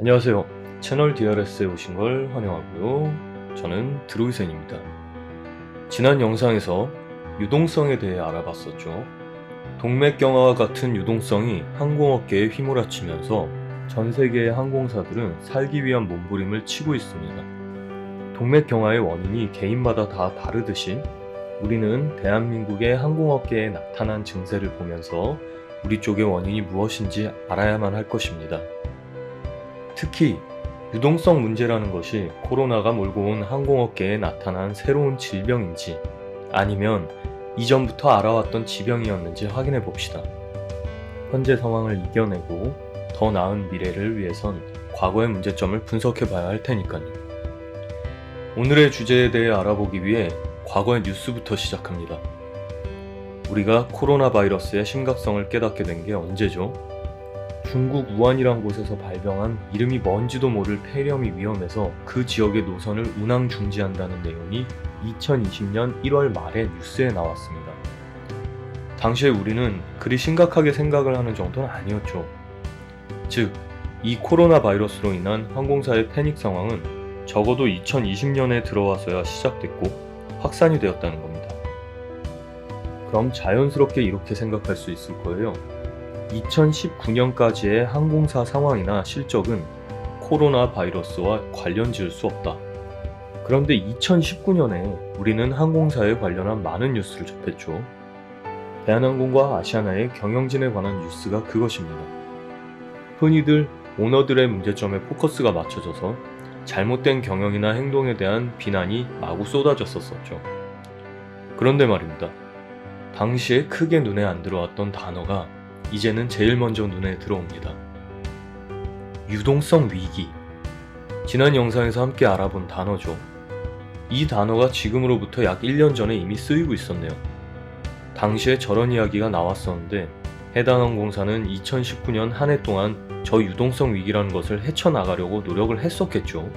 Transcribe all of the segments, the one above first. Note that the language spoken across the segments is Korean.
안녕하세요. 채널 DRS에 오신 걸 환영하고요. 저는 드로이센입니다. 지난 영상에서 유동성에 대해 알아봤었죠. 동맥경화와 같은 유동성이 항공업계에 휘몰아치면서 전 세계의 항공사들은 살기 위한 몸부림을 치고 있습니다. 동맥경화의 원인이 개인마다 다 다르듯이 우리는 대한민국의 항공업계에 나타난 증세를 보면서 우리 쪽의 원인이 무엇인지 알아야만 할 것입니다. 특히 유동성 문제라는 것이 코로나가 몰고 온 항공업계에 나타난 새로운 질병인지 아니면 이전부터 알아왔던 지병이었는지 확인해 봅시다. 현재 상황을 이겨내고 더 나은 미래를 위해선 과거의 문제점을 분석해 봐야 할 테니까요. 오늘의 주제에 대해 알아보기 위해 과거의 뉴스부터 시작합니다. 우리가 코로나 바이러스의 심각성을 깨닫게 된 게 언제죠? 중국 우한이란 곳에서 발병한 이름이 뭔지도 모를 폐렴이 위험해서 그 지역의 노선을 운항 중지한다는 내용이 2020년 1월 말에 뉴스에 나왔습니다. 당시에 우리는 그리 심각하게 생각을 하는 정도는 아니었죠. 즉, 이 코로나 바이러스로 인한 항공사의 패닉 상황은 적어도 2020년에 들어와서야 시작됐고 확산이 되었다는 겁니다. 그럼 자연스럽게 이렇게 생각할 수 있을 거예요. 2019년까지의 항공사 상황이나 실적은 코로나 바이러스와 관련 지을 수 없다. 그런데 2019년에 우리는 항공사에 관련한 많은 뉴스를 접했죠. 대한항공과 아시아나의 경영진에 관한 뉴스가 그것입니다. 흔히들 오너들의 문제점에 포커스가 맞춰져서 잘못된 경영이나 행동에 대한 비난이 마구 쏟아졌었었죠. 그런데 말입니다. 당시에 크게 눈에 안 들어왔던 단어가 이제는 제일 먼저 눈에 들어옵니다. 유동성 위기. 지난 영상에서 함께 알아본 단어죠. 이 단어가 지금으로부터 약 1년 전에 이미 쓰이고 있었네요. 당시에 저런 이야기가 나왔었는데 해당 항공사는 2019년 한 해 동안 저 유동성 위기라는 것을 헤쳐나가려고 노력을 했었겠죠.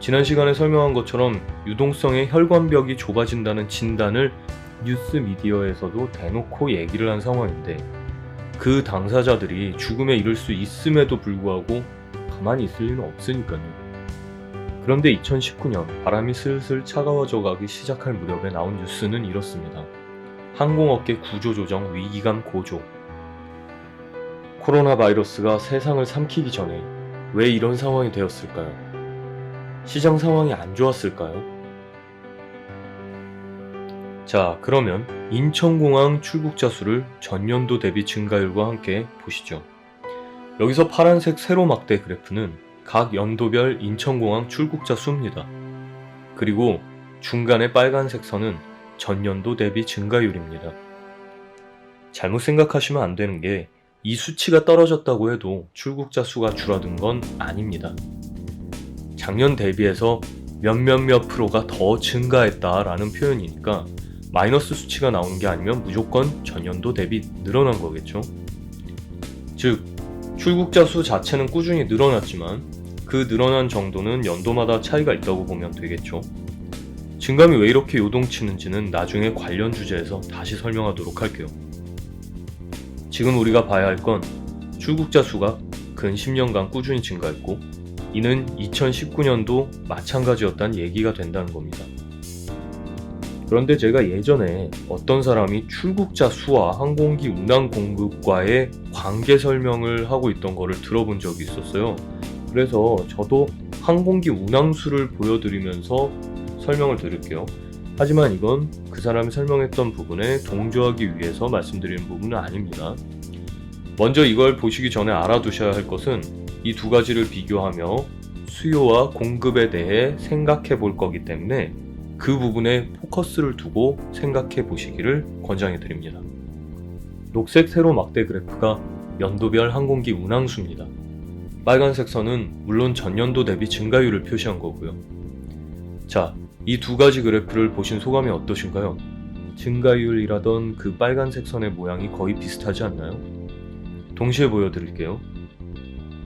지난 시간에 설명한 것처럼 유동성의 혈관벽이 좁아진다는 진단을 뉴스 미디어에서도 대놓고 얘기를 한 상황인데 그 당사자들이 죽음에 이를 수 있음에도 불구하고 가만히 있을 리는 없으니까요. 그런데 2019년 바람이 슬슬 차가워져 가기 시작할 무렵에 나온 뉴스는 이렇습니다. 항공업계 구조조정 위기감 고조. 코로나 바이러스가 세상을 삼키기 전에 왜 이런 상황이 되었을까요? 시장 상황이 안 좋았을까요? 자, 그러면 인천공항 출국자 수를 전년도 대비 증가율과 함께 보시죠. 여기서 파란색 세로 막대 그래프는 각 연도별 인천공항 출국자 수입니다. 그리고 중간의 빨간색 선은 전년도 대비 증가율입니다. 잘못 생각하시면 안 되는 게 이 수치가 떨어졌다고 해도 출국자 수가 줄어든 건 아닙니다. 작년 대비해서 몇몇몇 프로가 더 증가했다라는 표현이니까 마이너스 수치가 나오는 게 아니면 무조건 전년도 대비 늘어난 거겠죠. 즉, 출국자 수 자체는 꾸준히 늘어났지만 그 늘어난 정도는 연도마다 차이가 있다고 보면 되겠죠. 증감이 왜 이렇게 요동치는지는 나중에 관련 주제에서 다시 설명하도록 할게요. 지금 우리가 봐야 할 건 출국자 수가 근 10년간 꾸준히 증가했고 이는 2019년도 마찬가지였다는 얘기가 된다는 겁니다. 그런데 제가 예전에 어떤 사람이 출국자 수와 항공기 운항 공급과의 관계 설명을 하고 있던 거를 들어본 적이 있었어요. 그래서 저도 항공기 운항수를 보여드리면서 설명을 드릴게요. 하지만 이건 그 사람이 설명했던 부분에 동조하기 위해서 말씀드리는 부분은 아닙니다. 먼저 이걸 보시기 전에 알아두셔야 할 것은 이 두 가지를 비교하며 수요와 공급에 대해 생각해 볼 거기 때문에 그 부분에 포커스를 두고 생각해 보시기를 권장해 드립니다. 녹색 세로 막대 그래프가 연도별 항공기 운항수입니다. 빨간색 선은 물론 전년도 대비 증가율을 표시한 거고요. 자, 이 두 가지 그래프를 보신 소감이 어떠신가요? 증가율이라던 그 빨간색 선의 모양이 거의 비슷하지 않나요? 동시에 보여드릴게요.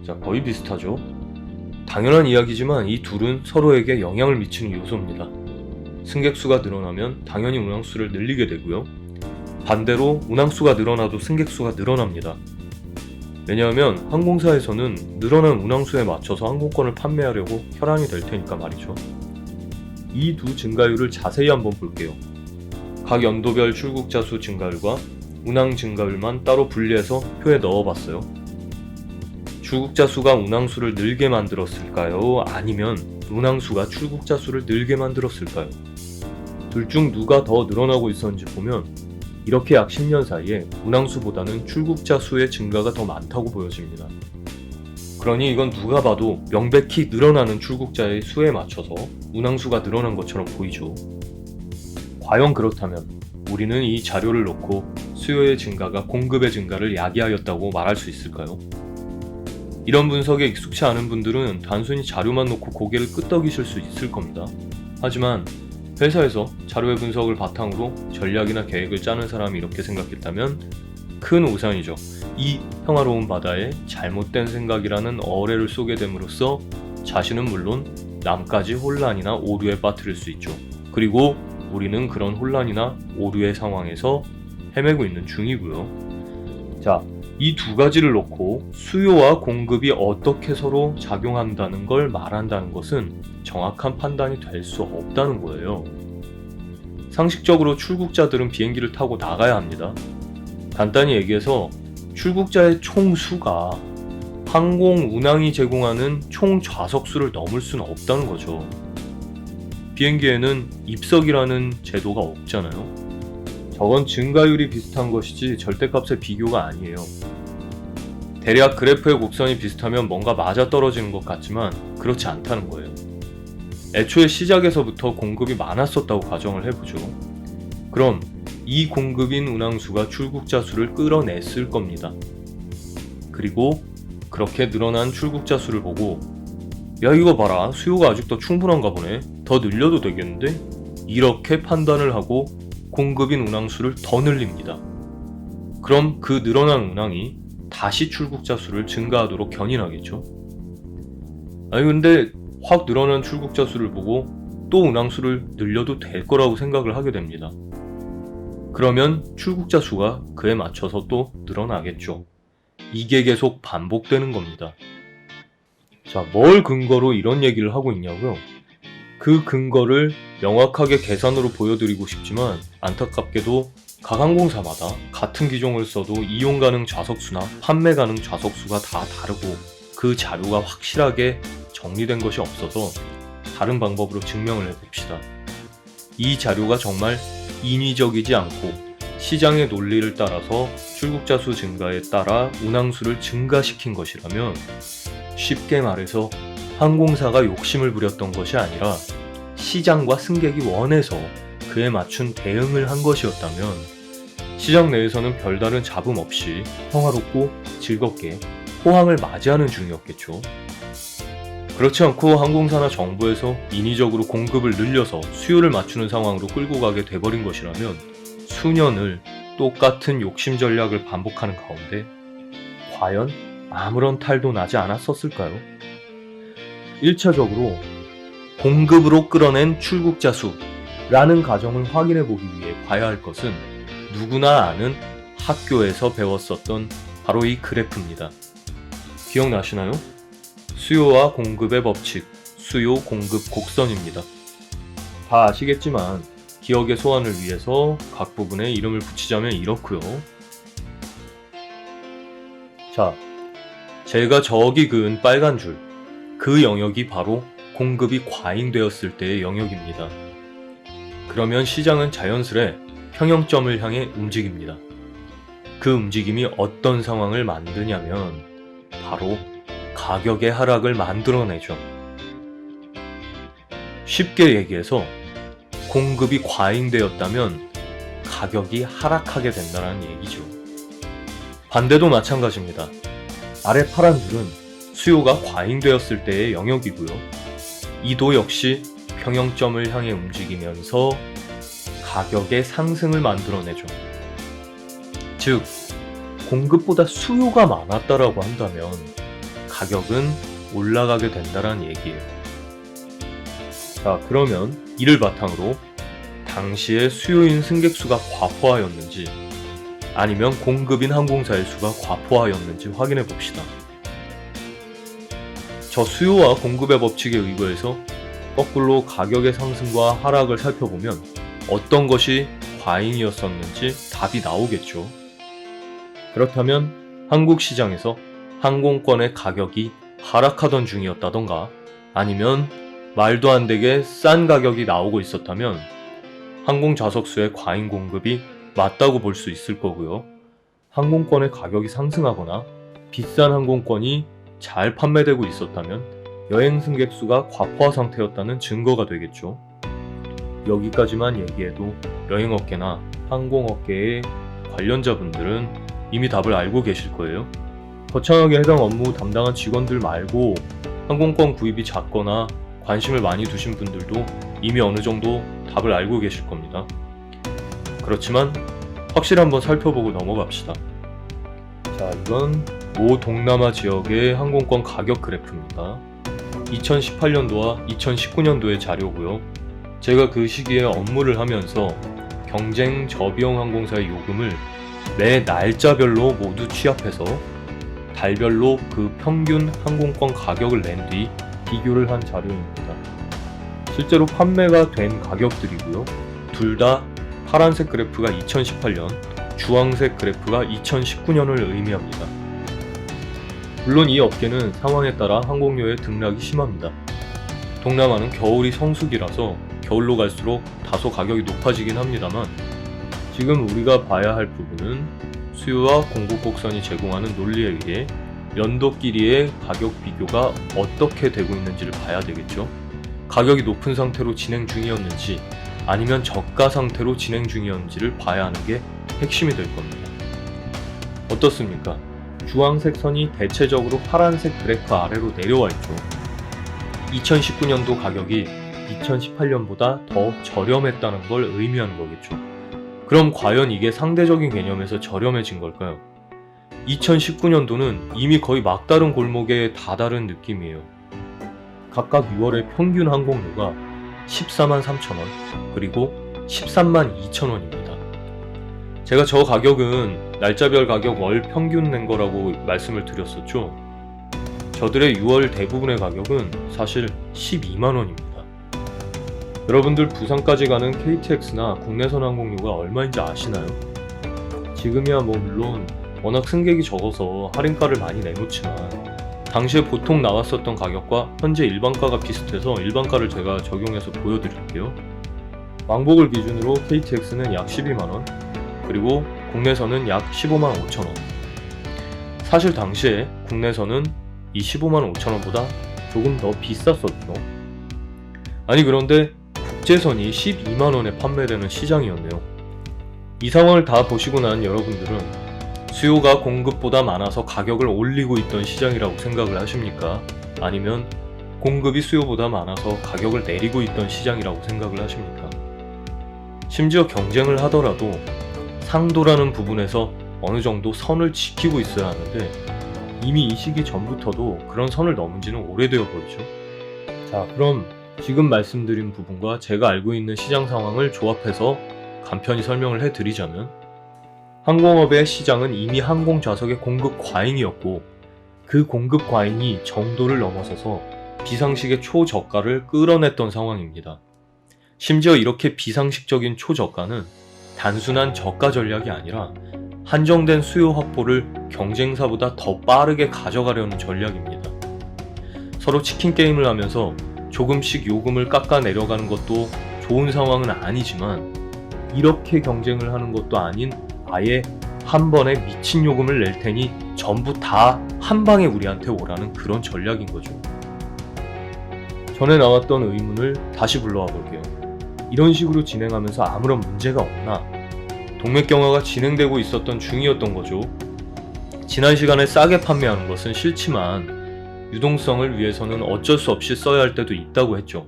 자, 거의 비슷하죠? 당연한 이야기지만 이 둘은 서로에게 영향을 미치는 요소입니다. 승객수가 늘어나면 당연히 운항수를 늘리게 되고요. 반대로 운항수가 늘어나도 승객수가 늘어납니다. 왜냐하면 항공사에서는 늘어난 운항수에 맞춰서 항공권을 판매하려고 혈안이 될 테니까 말이죠. 이 두 증가율을 자세히 한번 볼게요. 각 연도별 출국자 수 증가율과 운항 증가율만 따로 분리해서 표에 넣어봤어요. 출국자 수가 운항 수를 늘게 만들었을까요? 아니면 운항 수가 출국자 수를 늘게 만들었을까요? 둘 중 누가 더 늘어나고 있었는지 보면 이렇게 약 10년 사이에 운항 수보다는 출국자 수의 증가가 더 많다고 보여집니다. 그러니 이건 누가 봐도 명백히 늘어나는 출국자의 수에 맞춰서 운항 수가 늘어난 것처럼 보이죠. 과연 그렇다면 우리는 이 자료를 놓고 수요의 증가가 공급의 증가를 야기하였다고 말할 수 있을까요? 이런 분석에 익숙치 않은 분들은 단순히 자료만 놓고 고개를 끄덕이실 수 있을 겁니다. 하지만 회사에서 자료의 분석을 바탕으로 전략이나 계획을 짜는 사람이 이렇게 생각했다면 큰 오산이죠. 이 평화로운 바다에 잘못된 생각이라는 어뢰를 쏘게 됨으로써 자신은 물론 남까지 혼란이나 오류에 빠뜨릴 수 있죠. 그리고 우리는 그런 혼란이나 오류의 상황에서 헤매고 있는 중이고요. 자, 이 두 가지를 놓고 수요와 공급이 어떻게 서로 작용한다는 걸 말한다는 것은 정확한 판단이 될 수 없다는 거예요. 상식적으로 출국자들은 비행기를 타고 나가야 합니다. 간단히 얘기해서 출국자의 총 수가 항공 운항이 제공하는 총 좌석 수를 넘을 수는 없다는 거죠. 비행기에는 입석이라는 제도가 없잖아요. 저건 증가율이 비슷한 것이지 절대값의 비교가 아니에요. 대략 그래프의 곡선이 비슷하면 뭔가 맞아떨어지는 것 같지만 그렇지 않다는 거예요. 애초에 시작에서부터 공급이 많았었다고 가정을 해보죠. 그럼 이 공급인 운항수가 출국자 수를 끌어냈을 겁니다. 그리고 그렇게 늘어난 출국자 수를 보고 야 이거 봐라 수요가 아직도 충분한가 보네 더 늘려도 되겠는데 이렇게 판단을 하고 공급인 운항수를 더 늘립니다. 그럼 그 늘어난 운항이 다시 출국자 수를 증가하도록 견인하겠죠. 아니 근데 확 늘어난 출국자 수를 보고 또 운항수를 늘려도 될 거라고 생각을 하게 됩니다. 그러면 출국자 수가 그에 맞춰서 또 늘어나겠죠. 이게 계속 반복되는 겁니다. 자, 뭘 근거로 이런 얘기를 하고 있냐고요? 그 근거를 명확하게 계산으로 보여드리고 싶지만 안타깝게도 각 항공사마다 같은 기종을 써도 이용 가능 좌석수나 판매 가능 좌석수가 다 다르고 그 자료가 확실하게 정리된 것이 없어서 다른 방법으로 증명을 해봅시다. 이 자료가 정말 인위적이지 않고 시장의 논리를 따라서 출국자 수 증가에 따라 운항수를 증가시킨 것이라면 쉽게 말해서 항공사가 욕심을 부렸던 것이 아니라 시장과 승객이 원해서 그에 맞춘 대응을 한 것이었다면 시장 내에서는 별다른 잡음 없이 평화롭고 즐겁게 호황을 맞이하는 중이었겠죠. 그렇지 않고 항공사나 정부에서 인위적으로 공급을 늘려서 수요를 맞추는 상황으로 끌고 가게 돼버린 것이라면 수년을 똑같은 욕심 전략을 반복하는 가운데 과연 아무런 탈도 나지 않았었을까요? 1차적으로 공급으로 끌어낸 출국자 수라는 가정을 확인해 보기 위해 봐야 할 것은 누구나 아는 학교에서 배웠었던 바로 이 그래프입니다. 기억나시나요? 수요와 공급의 법칙, 수요 공급 곡선입니다. 다 아시겠지만 기억의 소환을 위해서 각 부분에 이름을 붙이자면 이렇고요. 자, 제가 저기 그은 빨간 줄, 그 영역이 바로 공급이 과잉되었을 때의 영역입니다. 그러면 시장은 자연스레 평형점을 향해 움직입니다. 그 움직임이 어떤 상황을 만드냐면 바로 가격의 하락을 만들어내죠. 쉽게 얘기해서 공급이 과잉되었다면 가격이 하락하게 된다는 얘기죠. 반대도 마찬가지입니다. 아래 파란 줄은 수요가 과잉되었을 때의 영역이고요. 이도 역시 평형점을 향해 움직이면서 가격의 상승을 만들어내죠. 즉, 공급보다 수요가 많았다라고 한다면 가격은 올라가게 된다는 얘기예요. 자, 그러면 이를 바탕으로 당시의 수요인 승객 수가 과포하였는지 아니면 공급인 항공사의 수가 과포하였는지 확인해 봅시다. 저 수요와 공급의 법칙에 의거해서 거꾸로 가격의 상승과 하락을 살펴보면 어떤 것이 과잉이었었는지 답이 나오겠죠. 그렇다면 한국 시장에서 항공권의 가격이 하락하던 중이었다던가 아니면 말도 안 되게 싼 가격이 나오고 있었다면 항공 좌석수의 과잉 공급이 맞다고 볼 수 있을 거고요. 항공권의 가격이 상승하거나 비싼 항공권이 잘 판매되고 있었다면 여행 승객 수가 과포화 상태였다는 증거가 되겠죠. 여기까지만 얘기해도 여행업계나 항공업계의 관련자분들은 이미 답을 알고 계실 거예요. 거창하게 해당 업무 담당한 직원들 말고 항공권 구입이 작거나 관심을 많이 두신 분들도 이미 어느 정도 답을 알고 계실 겁니다. 그렇지만 확실히 한번 살펴보고 넘어갑시다. 자, 이건 모 동남아 지역의 항공권 가격 그래프입니다. 2018년도와 2019년도의 자료고요. 제가 그 시기에 업무를 하면서 경쟁 저비용 항공사의 요금을 매 날짜별로 모두 취합해서 달별로 그 평균 항공권 가격을 낸 뒤 비교를 한 자료입니다. 실제로 판매가 된 가격들이고요. 둘 다 파란색 그래프가 2018년, 주황색 그래프가 2019년을 의미합니다. 물론 이 업계는 상황에 따라 항공료의 등락이 심합니다. 동남아는 겨울이 성수기라서 겨울로 갈수록 다소 가격이 높아지긴 합니다만 지금 우리가 봐야 할 부분은 수요와 공급 곡선이 제공하는 논리에 의해 연도끼리의 가격 비교가 어떻게 되고 있는지를 봐야 되겠죠. 가격이 높은 상태로 진행 중이었는지 아니면 저가 상태로 진행 중이었는지를 봐야 하는 게 핵심이 될 겁니다. 어떻습니까? 주황색 선이 대체적으로 파란색 그래프 아래로 내려와 있죠. 2019년도 가격이 2018년보다 더 저렴했다는 걸 의미하는 거겠죠. 그럼 과연 이게 상대적인 개념에서 저렴해진 걸까요? 2019년도는 이미 거의 막다른 골목에 다다른 느낌이에요. 각각 6월의 평균 항공료가 14만 3천원, 그리고 13만 2천원입니다. 제가 저 가격은 날짜별 가격 월 평균 낸 거라고 말씀을 드렸었죠. 저들의 6월 대부분의 가격은 사실 12만원입니다. 여러분들 부산까지 가는 KTX나 국내선 항공료가 얼마인지 아시나요? 지금이야 뭐 물론 워낙 승객이 적어서 할인가를 많이 내놓지만 당시에 보통 나왔었던 가격과 현재 일반가가 비슷해서 일반가를 제가 적용해서 보여드릴게요. 왕복을 기준으로 KTX는 약 12만원, 그리고 국내선은 약 15만 5천 원. 사실 당시에 국내선은 이 15만 5천 원보다 조금 더 비쌌었죠. 아니 그런데 국제선이 12만 원에 판매되는 시장이었네요. 이 상황을 다 보시고 난 여러분들은 수요가 공급보다 많아서 가격을 올리고 있던 시장이라고 생각을 하십니까? 아니면 공급이 수요보다 많아서 가격을 내리고 있던 시장이라고 생각을 하십니까? 심지어 경쟁을 하더라도 상도라는 부분에서 어느 정도 선을 지키고 있어야 하는데 이미 이 시기 전부터도 그런 선을 넘은 지는 오래되어 보이죠. 자, 그럼 지금 말씀드린 부분과 제가 알고 있는 시장 상황을 조합해서 간편히 설명을 해드리자면 항공업의 시장은 이미 항공 좌석의 공급 과잉이었고 그 공급 과잉이 정도를 넘어서서 비상식의 초저가를 끌어냈던 상황입니다. 심지어 이렇게 비상식적인 초저가는 단순한 저가 전략이 아니라 한정된 수요 확보를 경쟁사보다 더 빠르게 가져가려는 전략입니다. 서로 치킨 게임을 하면서 조금씩 요금을 깎아 내려가는 것도 좋은 상황은 아니지만 이렇게 경쟁을 하는 것도 아닌 아예 한 번에 미친 요금을 낼 테니 전부 다 한 방에 우리한테 오라는 그런 전략인 거죠. 전에 나왔던 의문을 다시 불러와 볼게요. 이런 식으로 진행하면서 아무런 문제가 없나? 동맥경화가 진행되고 있었던 중이었던 거죠. 지난 시간에 싸게 판매하는 것은 싫지만 유동성을 위해서는 어쩔 수 없이 써야 할 때도 있다고 했죠.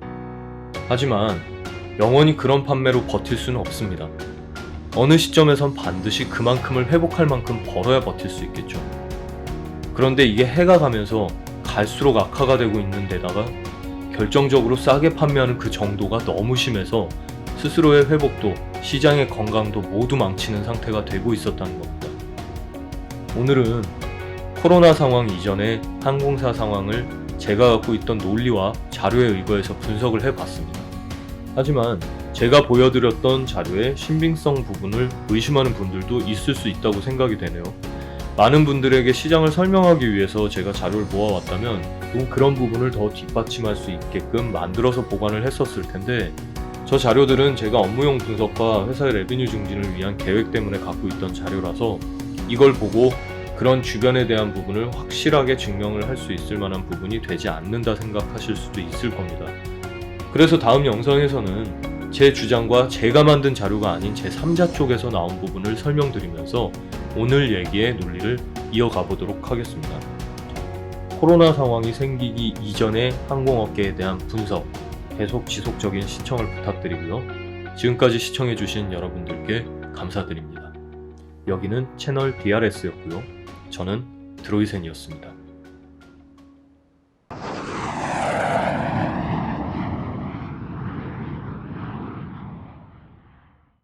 하지만 영원히 그런 판매로 버틸 수는 없습니다. 어느 시점에선 반드시 그만큼을 회복할 만큼 벌어야 버틸 수 있겠죠. 그런데 이게 해가 가면서 갈수록 악화가 되고 있는 데다가 결정적으로 싸게 판매하는 그 정도가 너무 심해서 스스로의 회복도 시장의 건강도 모두 망치는 상태가 되고 있었다는 겁니다. 오늘은 코로나 상황 이전의 항공사 상황을 제가 갖고 있던 논리와 자료에 의거해서 분석을 해봤습니다. 하지만 제가 보여드렸던 자료의 신빙성 부분을 의심하는 분들도 있을 수 있다고 생각이 되네요. 많은 분들에게 시장을 설명하기 위해서 제가 자료를 모아왔다면 또 그런 부분을 더 뒷받침할 수 있게끔 만들어서 보관을 했었을 텐데 저 자료들은 제가 업무용 분석과 회사의 레비뉴 증진을 위한 계획 때문에 갖고 있던 자료라서 이걸 보고 그런 주변에 대한 부분을 확실하게 증명을 할 수 있을 만한 부분이 되지 않는다 생각하실 수도 있을 겁니다. 그래서 다음 영상에서는 제 주장과 제가 만든 자료가 아닌 제 3자 쪽에서 나온 부분을 설명드리면서 오늘 얘기의 논리를 이어가 보도록 하겠습니다. 코로나 상황이 생기기 이전의 항공업계에 대한 분석, 계속 지속적인 시청을 부탁드리고요. 지금까지 시청해주신 여러분들께 감사드립니다. 여기는 채널 DRS였고요. 저는 드로이센이었습니다.